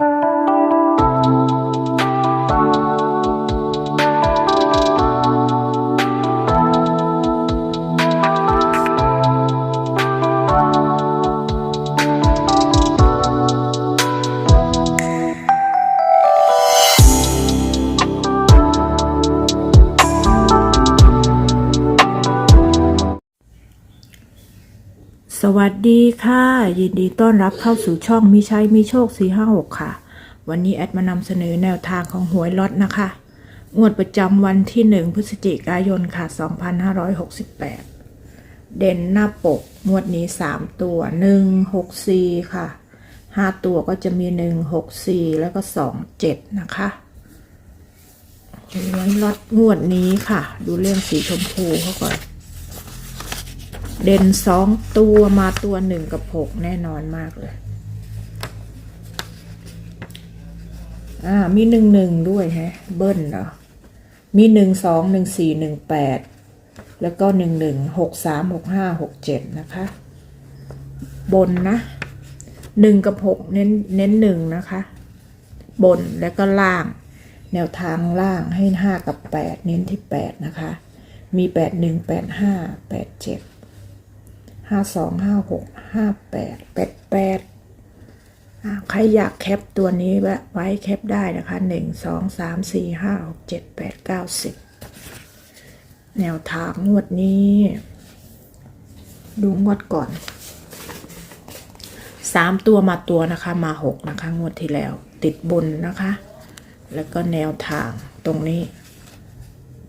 ส วัสดีค่ะ ยินดีต้อนรับเข้าสู่ช่องมิชัยมีโชค 456 ค่ะ วันนี้แอดมานำเสนอแนวทางของหวยล็อตนะคะ งวดประจำวันที่ 1 พฤศจิกายนค่ะ 2568 เด่นหน้าปก งวดนี้ 3 ตัว 164 ค่ะ 5 ตัวก็จะมี 164 แล้วก็ 27 นะคะหวยล็อตงวดนี้ค่ะ ดูเรื่องสีชมพูเขาก่อน เด่นสองตัวมาตัวหนึ่งกับหกแน่นอนมากเลยอ่ามีหนึ่งหนึ่งด้วยฮะเบิ้ลเหรอมีหนึ่งสองหนึ่งสี่หนึ่งแปดแล้วก็หนึ่งหนึ่งหกสามหกห้าหกเจ็ดนะคะ บนนะหนึ่งกับหกเน้นเน้นหนึ่งนะคะ บนแล้วก็ล่าง แนวทางล่างให้ห้ากับแปดเน้นที่แปดนะคะ มีแปดหนึ่งแปดห้าแปดเจ็ด ห้าสองห้าหกห้าแปดแปดแปดใครอยากแคปตัวนี้ไว้ไว้แคปได้นะคะหนึ่งสองสามสี่ห้าหกเจ็ดแปดเก้าสิบแนวทางงวดนี้ ดูงวดก่อนสามตัวมาตัวนะคะมาหกนะคะ งวดที่แล้ว ติดบนนะคะ แล้วก็แนวทางตรงนี้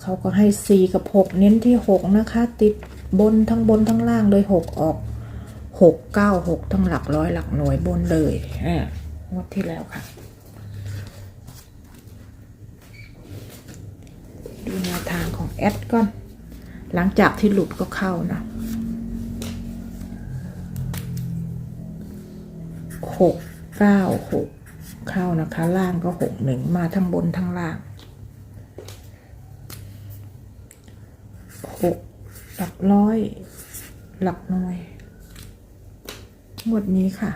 เขาก็ให้สี่กับหกเน้นที่หกนะคะ ติด บนทั้งบนทั้งล่างเลยหกออกหกเก้าหกทั้งหลักร้อยหลักหน่วยบนเลยอ่างวดที่แล้วค่ะ ดูแนวทางของแอดก่อน หลังจากที่หลุดก็เข้านะหกเก้าหกเข้านะคะ ล่างก็หกหนึ่งมาทั้งบนทั้งล่าง หก หลักร้อย หลักหน่วยงวดนี้ค่ะ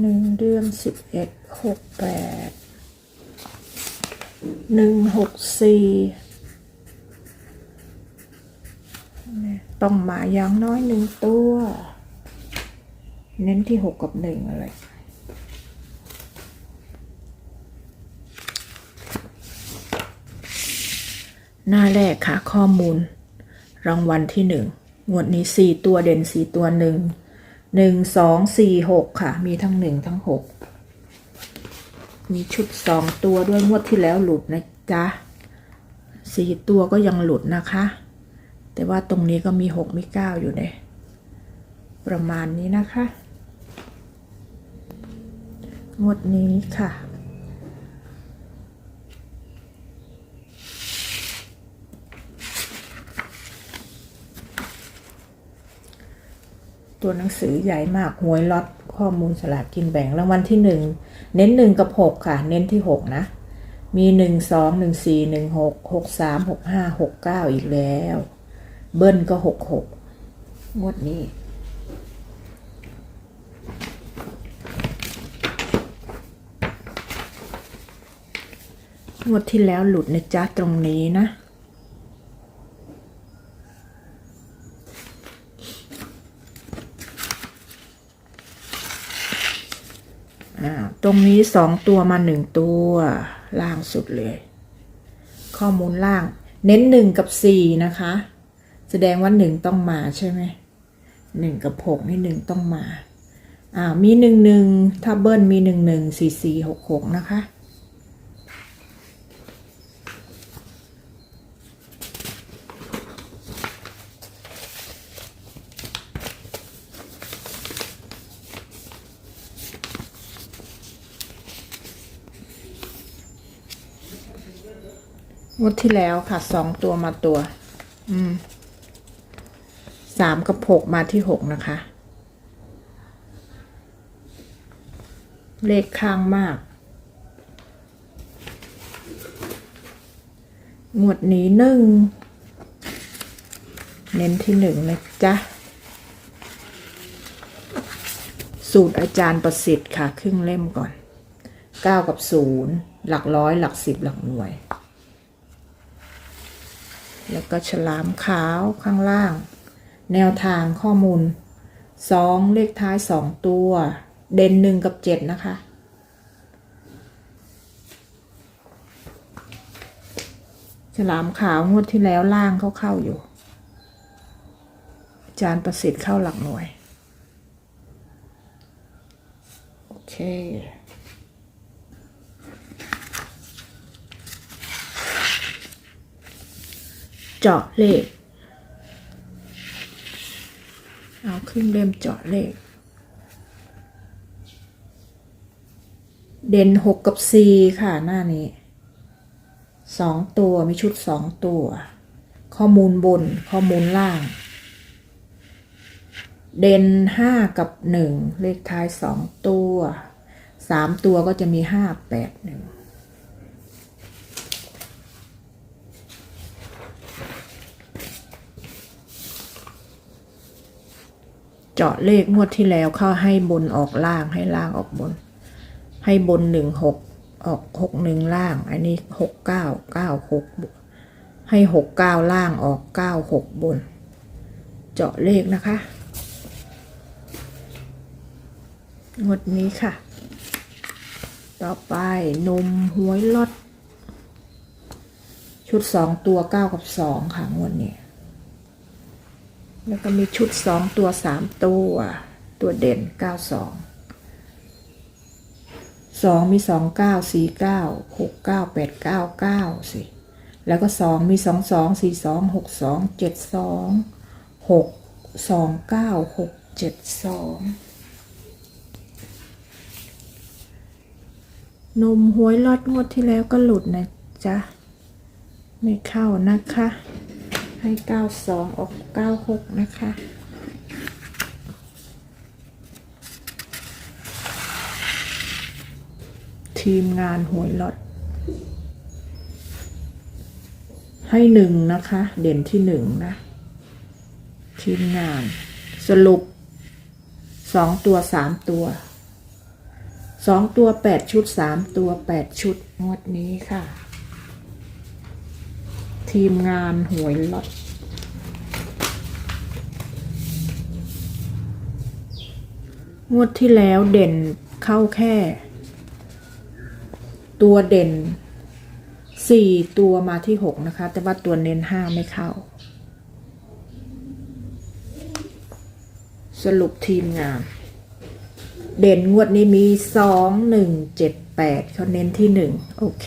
หนึ่งเดือนสิบเอ็ดหกแปดหนึ่งหกสี่ต้องมาอย่างน้อยหนึ่งตัว เน้นที่หกกับหนึ่งอะไร หน้าแรกค่ะข้อมูล รางวัลที่หนึ่งงวดนี้สี่ตัวเด่นสี่ตัวหนึ่งหนึ่งสองสี่หกค่ะ มีทั้งหนึ่งทั้งหกมีชุดสองตัวด้วยงวดที่แล้วหลุดนะจ๊ะสี่ตัวก็ยังหลุดนะคะ แต่ว่าตรงนี้ก็มีหกมีเก้าอยู่เนี่ยประมาณนี้นะคะ งวดนี้ค่ะ ตัวหนังสือใหญ่มากหวยล็อตข้อมูลสลากกินแบ่งรางวัลที่หนึ่งเน้นหนึ่งกับหกค่ะ เน้นที่หกนะ มีหนึ่งสองหนึ่งสี่หนึ่งหกหกสามหกห้าหกเก้าอีกแล้ว เบิ้ลก็หกหกงวดนี้ งวดที่แล้วหลุดนะจ๊ะตรงนี้นะ ตรงนี้สองตัวมาหนึ่งตัว ล่างสุดเลย ข้อมูลล่าง เน้นหนึ่งกับสี่นะคะ แสดงว่าหนึ่งต้องมาใช่ไหมหนึ่งกับหกนี่หนึ่งต้องมา อ่ามีหนึ่งหนึ่งถ้าเบิ้ลมีหนึ่งหนึ่งสี่สี่หกหกนะคะ งวดที่แล้วค่ะสองตัวมาตัว อืมสามกับหกมาที่หกนะคะ เลขข้างมาก งวดนี้หนึ่ง เน้นที่หนึ่งนะจ๊ะ สูตรอาจารย์ประสิทธิ์ค่ะ ครึ่งเล่มก่อนเก้ากับศูนย์หลักร้อยหลักสิบหลักหน่วย แล้วก็ฉลามขาวข้างล่าง แนวทางข้อมูลสองเลขท้ายสองตัว เด่นหนึ่งกับเจ็ดนะคะ ฉลามขาวงวดที่แล้วล่างเขาเข้าอยู่ อาจารย์ประสิทธิ์เข้าหลักหน่วย โอเค เจาะเลข เอาขึ้นเล่มเจาะเลข เด่นหกกับสี่ค่ะหน้านี้สองตัวมีชุดสองตัว ข้อมูลบนข้อมูลล่าง เด่นห้ากับหนึ่งเลขท้ายสองตัวสามตัวก็จะมีห้าแปดหนึ่ง เจาะเลขงวดที่แล้วเข้าให้บนออกล่างให้ล่างออกบน ให้บนหนึ่งหกออกหกหนึ่งล่าง อันนี้หกเก้าเก้าหกให้หกเก้าล่างออกเก้าหกบน เจาะเลขนะคะงวดนี้ค่ะ ต่อไปนมหวยลดชุดสองตัวเก้ากับสองค่ะงวดนี้ แล้วก็มีชุดสองตัวสามตัว ตัวเด่นเก้าสองสองมีสองเก้าสี่เก้าหกเก้าแปดเก้าเก้าสิแล้วก็สองมีสองสองสี่สองหกสองเจ็ดสองหกสองเก้าหกเจ็ดสองนมหวยลอดงวดที่แล้วก็หลุดนะจ๊ะ ไม่เข้านะคะ ให้เก้าสองออกเก้าหกนะคะทีมงานหวยลอดให้หนึ่งนะคะ เด่นที่หนึ่งนะ ทีมงานสรุปสองตัวสามตัวสองตัวแปดชุดสามตัวแปดชุดงวดนี้ค่ะ ทีมงานหวยลอดงวดที่แล้วเด่นเข้าแค่ ตัวเด่นสี่ตัวมาที่หกนะคะ แต่ว่าตัวเน้นห้าไม่เข้า สรุปทีมงาน เด่นงวดนี้มีสองหนึ่งเจ็ดแปดเขาเน้นที่หนึ่งโอเค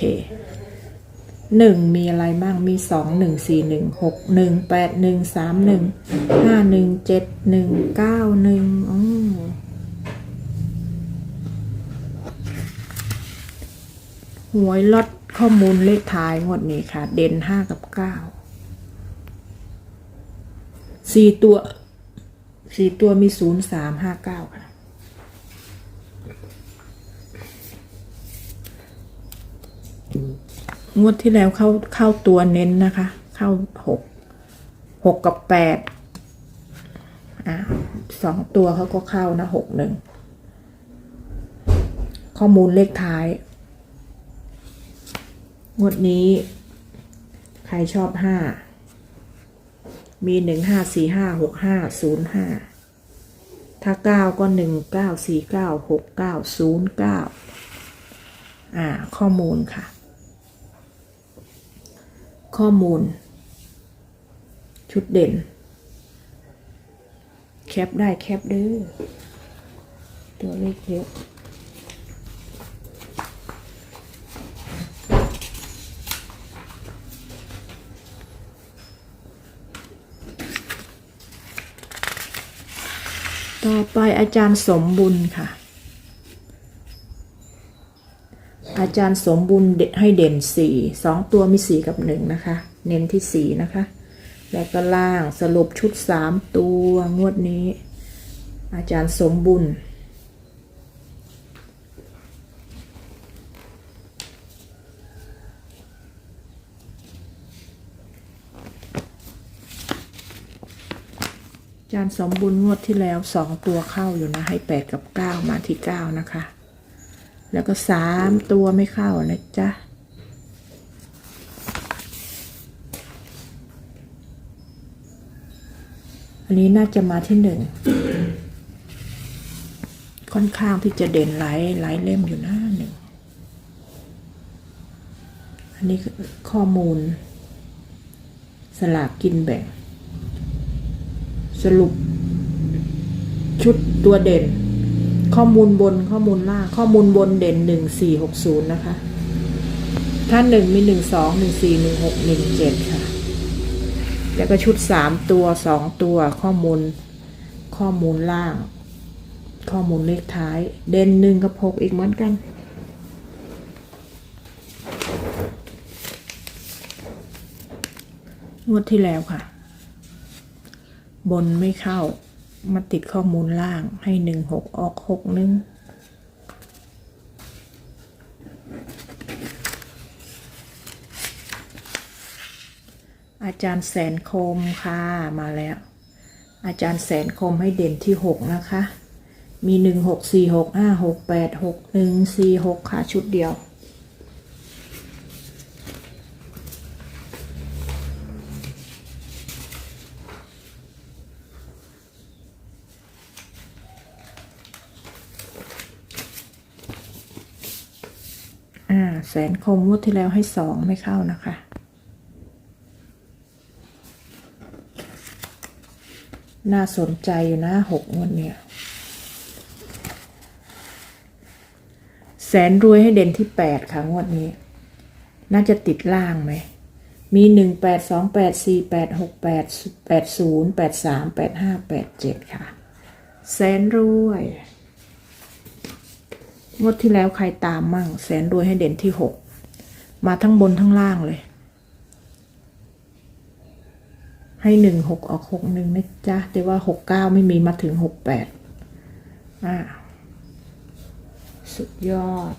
หนึ่งมีอะไรบ้าง มีสองหนึ่งสี่หนึ่งหกหนึ่งแปดหนึ่งสามหนึ่งห้าหนึ่งเจ็ดหนึ่งเก้าหนึ่งอ๋อหวยลดข้อมูลเลขท้ายงวดนี้ค่ะ เด่นห้ากับเก้าสี่ตัวสี่ตัวมีศูนย์สามห้าเก้าค่ะ งวดที่แล้วเข้าเข้าตัวเน้นนะคะ เข้าหกหกกับแปดอ่าสองตัวเขาก็เข้านะหกหนึ่งข้อมูลเลขท้าย งวดนี้ ใครชอบห้ามีหนึ่งห้าสี่ห้าหกห้าศูนย์ห้าถ้าเก้าก็หนึ่งเก้าสี่เก้าหกเก้าศูนย์เก้าอ่า ข้อมูลค่ะ ข้อมูล ชุดเด่น แคปได้แคปเด้อตัวเลขเยอะต่อไปอาจารย์สมบุญค่ะ อาจารย์สมบุญเดให้เด่นสี่สองตัวมีสี่กับหนึ่งนะคะ เน้นที่สี่นะคะ แล้วก็ล่างสรุปชุดสามตัวงวดนี้ อาจารย์สมบุญจจานสมบุญงวดที่แล้วสองตัวเข้าอยู่นะ ให้แปดกับเก้ามาที่เก้านะคะ แล้วก็สามตัวไม่เข้านะจ๊ะอันนี้น่าจะมาที่หนึ่งค่อนข้างที่จะเด่นหลายหลายเล่มอยู่นะหนึ่ง อันนี้ข้อมูล สลากกินแบ่ง สรุปชุดตัวเด่น ข้อมูลบนข้อมูลล่างข้อมูลบนเด่นหนึ่งสี่หกศูนย์นะคะ ถ้าหนึ่งมีหนึ่งสองหนึ่งสี่หนึ่งหกหนึ่งเจ็ดค่ะ แล้วก็ชุดสามตัวสองตัวข้อมูล ข้อมูลล่าง ข้อมูลเลขท้าย เด่นหนึ่งกับหกอีกเหมือนกันงวดที่แล้วค่ะ บนไม่เข้า มาติดข้อมูลล่างให้หนึ่งหกออกหกหนึ่งอาจารย์แสนคมค่ะมาแล้ว อาจารย์แสนคมให้เด่นที่หกนะคะ มีหนึ่งหกสี่หกห้าหกแปดหกหนึ่งสี่หกค่ะชุดเดียว อ่า แสนคมงวดที่แล้วให้สองไม่เข้านะคะ น่าสนใจอยู่นะหกงวดเนี่ย แสนรวยให้เด่นที่แปดค่ะงวดนี้ น่าจะติดล่างไหม มีหนึ่งแปดสองแปดสี่แปดหกแปดแปดศูนย์แปดสามแปดห้าแปดเจ็ดค่ะ แสนรวย งวดที่แล้วใครตามมั่ง แสนรวยให้เด่นที่หกมาทั้งบนทั้งล่างเลย ให้หนึ่งหกออกหกหนึ่งนะจ๊ะแต่ว่าหกเก้าไม่มีมาถึงหกแปดอ่าสุดยอด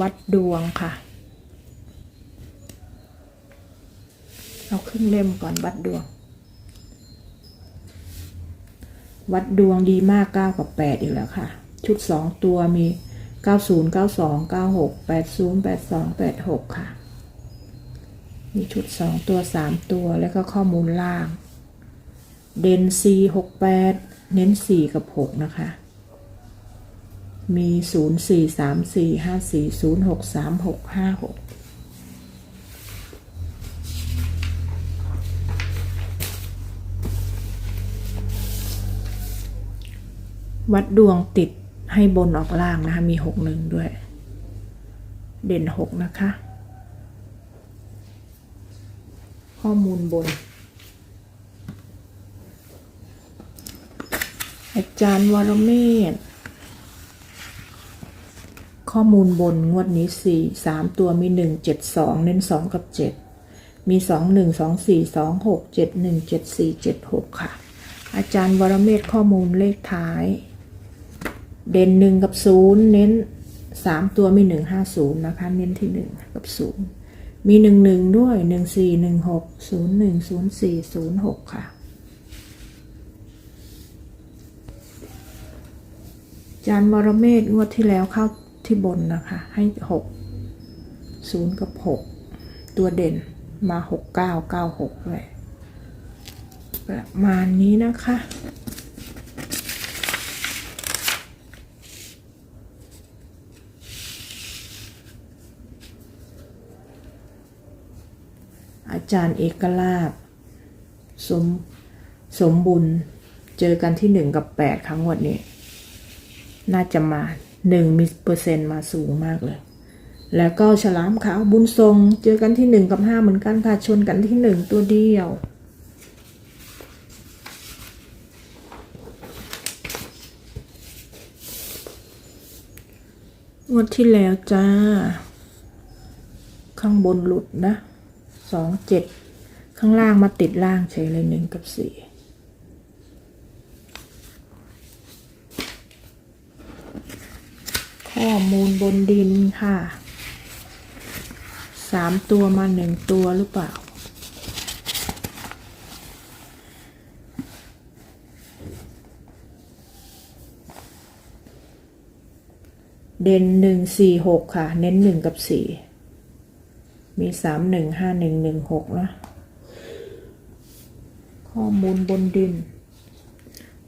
วัดดวงค่ะ เอาครึ่งเล่มก่อนวัดดวง วัดดวงดีมากเก้ากับแปดอีกแล้วค่ะ ชุดสองตัวมีเก้าศูนย์เก้าสองเก้าหกแปดศูนย์แปดสองแปดหกค่ะ มีชุดสองตัวสามตัวแล้วก็ข้อมูลล่าง เด่นสี่หกแปดเน้นสี่กับหกนะคะมี 0 4 3 4 5 4 0 6 3 6 5 6 วัดดวงติดให้บนออกล่างนะคะ มีหกหนึ่งด้วย เด่นหกนะคะ ข้อมูลบน อาจารย์วรเมศข้อมูลบนงวดนี้สี่สามตัวมีหนึ่งเจ็ดสองเน้นสองกับเจ็ดมีสองหนึ่งสองสี่สองหกเจ็ดหนึ่งเจ็ดสี่เจ็ดหกค่ะ อาจารย์วรเมศข้อมูลเลขท้าย เด่นหนึ่งกับศูนย์เน้นสามตัวมีหนึ่งห้าศูนย์นะคะ เน้นที่หนึ่งกับศูนย์มีหนึ่งหนึ่งด้วยหนึ่งสี่หนึ่งหกศูนย์หนึ่งศูนย์สี่ศูนย์หกค่ะ จานวรเมศงวดที่แล้วเข้าที่บนนะคะ ให้หกศูนย์กับหกตัวเด่นมาหกเก้าเก้าหกเลยประมาณนี้นะคะ อาจารย์เอกลาบสมสมบุญ เจอกันที่หนึ่งกับแปดครั้งวันนี้ น่าจะมาหนึ่งมีเปอร์เซ็นต์มาสูงมากเลย แล้วก็ฉลามขาวบุญทรง เจอกันที่หนึ่งกับห้าเหมือนกันค่ะชนกันที่หนึ่งตัวเดียวงวดที่แล้วจ้า ข้างบนหลุดนะ สองเจ็ดข้างล่างมาติดล่างเฉยเลยหนึ่งกับสี่ข้อมูลบนดินค่ะสามตัวมาหนึ่งตัวหรือเปล่า เด่นหนึ่งสี่หกค่ะ เน้นหนึ่งกับสี่ มีสามหนึ่งห้าหนึ่งหนึ่งหกนะ ข้อมูลบนดิน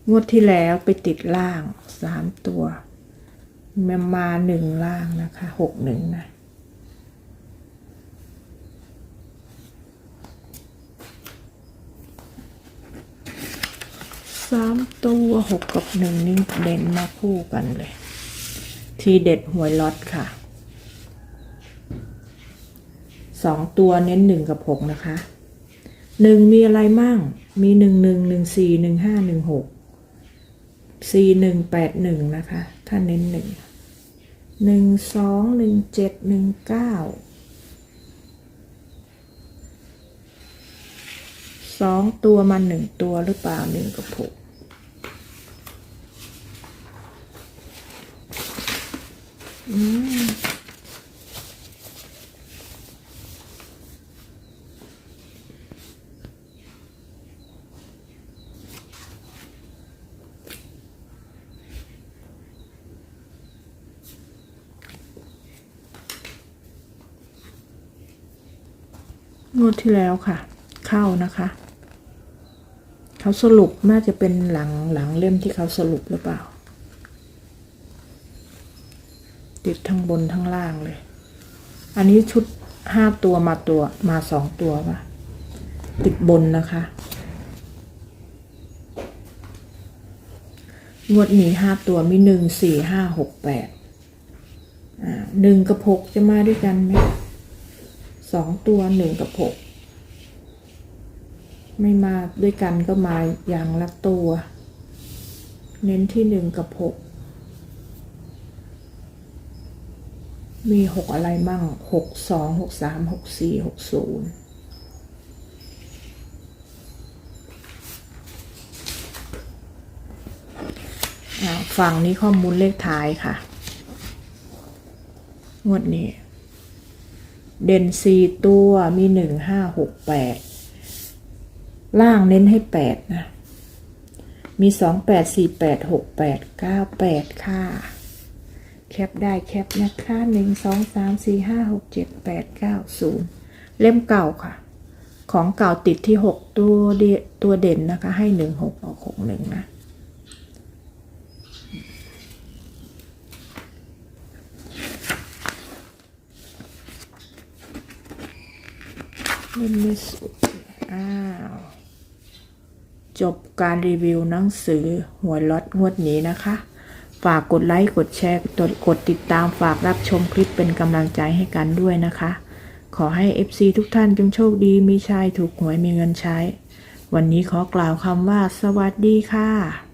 งวดที่แล้วไปติดล่างสามตัวมามาหนึ่งล่างนะคะหกหนึ่งนะ สามตัวหกกับหนึ่งนี่เด่นมาคู่กันเลย ทีเด็ดหวยล็อตค่ะ สองตัวเน้นหนึ่งกับหกนะคะหนึ่งมีอะไรมั่ง มีหนึ่งหนึ่งหนึ่งสี่หนึ่งห้าหนึ่งหกสี่หนึ่งแปดหนึ่งนะคะ ถ้าเน้นหนึ่งหนึ่งสองหนึ่งเจ็ดหนึ่งเก้าสองตัวมาหนึ่งตัวหรือเปล่าหนึ่งกับหกอืม งวดที่แล้วค่ะ เข้านะคะ เขาสรุปน่าจะเป็นหลังหลังเล่มที่เขาสรุปหรือเปล่า ติดทั้งบนทั้งล่างเลย อันนี้ชุดห้าตัวมาตัวมาสองตัวป่ะ ติดบนนะคะงวดนี้ห้าตัวมีหนึ่งสี่ห้าหกแปดอ่าหนึ่งกับหกจะมาด้วยกันไหม สองตัวหนึ่งกับหกไม่มาด้วยกันก็มาอย่างละตัว เน้นที่หนึ่งกับหกมีหกอะไรมั่งหกสองหกสามหกสี่หกศูนย์ฝั่งนี้ข้อมูลเลขท้ายค่ะ งวดนี้ เด่นสี่ตัวมีหนึ่งห้าหกแปดล่างเน้นให้แปดนะ มีสองแปดสี่แปดหกแปดเก้าแปดค่ะ แคปได้แคปนะคะหนึ่งสองสามสี่ห้าหกเจ็ดแปดเก้าศูนย์เล่มเก่าค่ะ ของเก่าติดที่หกตัวเดตัวเด่นนะคะ ให้หนึ่งหกออกหกหนึ่งนะ เล่นไม่สุด อ้าว จบการรีวิวหนังสือหัวล็อตงวดนี้นะคะ ฝากกดไลค์ กดแชร์ กดติดตาม ฝากรับชมคลิปเป็นกำลังใจให้กันด้วยนะคะ ขอให้ FC ทุกท่านจงโชคดี มีชัยถูกหวยมีเงินใช้ วันนี้ขอกล่าวคำว่า สวัสดีค่ะ